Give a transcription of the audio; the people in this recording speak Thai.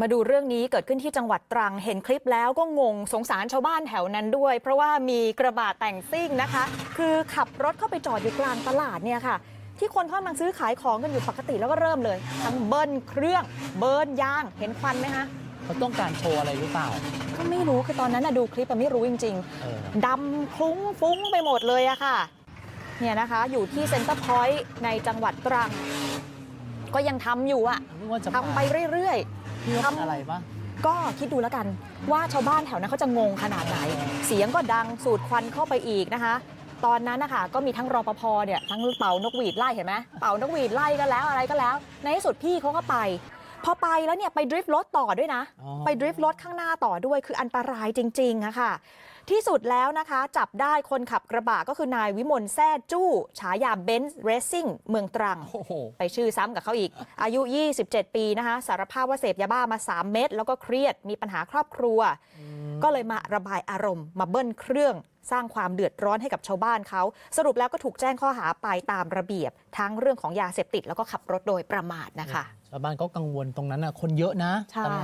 มาดูเรื่องนี้เกิดขึ้นที่จังหวัดตรังเห็นคลิปแล้วก็งงสงสารชาวบ้านแถวนั้นด้วย เพราะว่ามีกระบะแต่งซิ่งนะคะ คือขับรถเข้าไปจอดอยู่กลางตลาดเนี่ยค่ะ ที่คนเข้ามาซื้อขายของกันอยู่ปกติแล้วก็เริ่มเลย ทั้งเบิ้ลเครื่องเบิ้ลยางเห็นควันไหมคะเขาต้องการโชว์อะไรหรือเปล่า ก็ไม่รู้คือตอนนั้นนะดูคลิปอะไม่รู้จริงเออๆดำคลุ้งฟุ้งไปหมดเลยอะค่ะเนี่ยนะคะอยู่ที่เซ็นเตอร์พอยต์ในจังหวัดตรัง ก็ยังทำอยู่อะไม่ว่าจะทำไปเรื่อย พี่ว่าเป็นอะไรปะก็คิดดูแล้วกันว่าชาวบ้านแถวนั้นเขาจะงงขนาดไหน เสียงก็ดังสูดควันเข้าไปอีกนะคะ ตอนนั้นนะคะก็มีทั้งรปภเนี่ยทั้งเป่านกหวีดไล่เห็นไหมเป่านกหวีดไล่ก็แล้วอะไรก็แล้ว ในที่สุดพี่เขาก็ไป พอไปแล้วเนี่ยไปดริฟต์รถต่อด้วยนะอ๋อไปดริฟต์รถข้างหน้าต่อด้วยคืออันตรายจริงๆอะค่ะ ที่สุดแล้วนะคะ จับได้คนขับกระบะก็คือนายวิมลแซ่จู้ ฉายาเบนซ์เรซซิ่งเมืองตรังโอ้โหไปชื่อซ้ำกับเขาอีก อายุ 27 ปีนะคะ สารภาพว่าเสพยาบ้ามา 3 เม็ดแล้วก็เครียดมีปัญหาครอบครัว ก็เลยมาระบายอารมณ์ มาเบิ้ลเครื่องสร้างความเดือดร้อนให้กับชาวบ้านเขา สรุปแล้วก็ถูกแจ้งข้อหาไปตามระเบียบ ทั้งเรื่องของยาเสพติดแล้วก็ขับรถโดยประมาทนะคะ ชาวบ้านก็กังวลตรงนั้นนะคนเยอะนะใช่ตลาด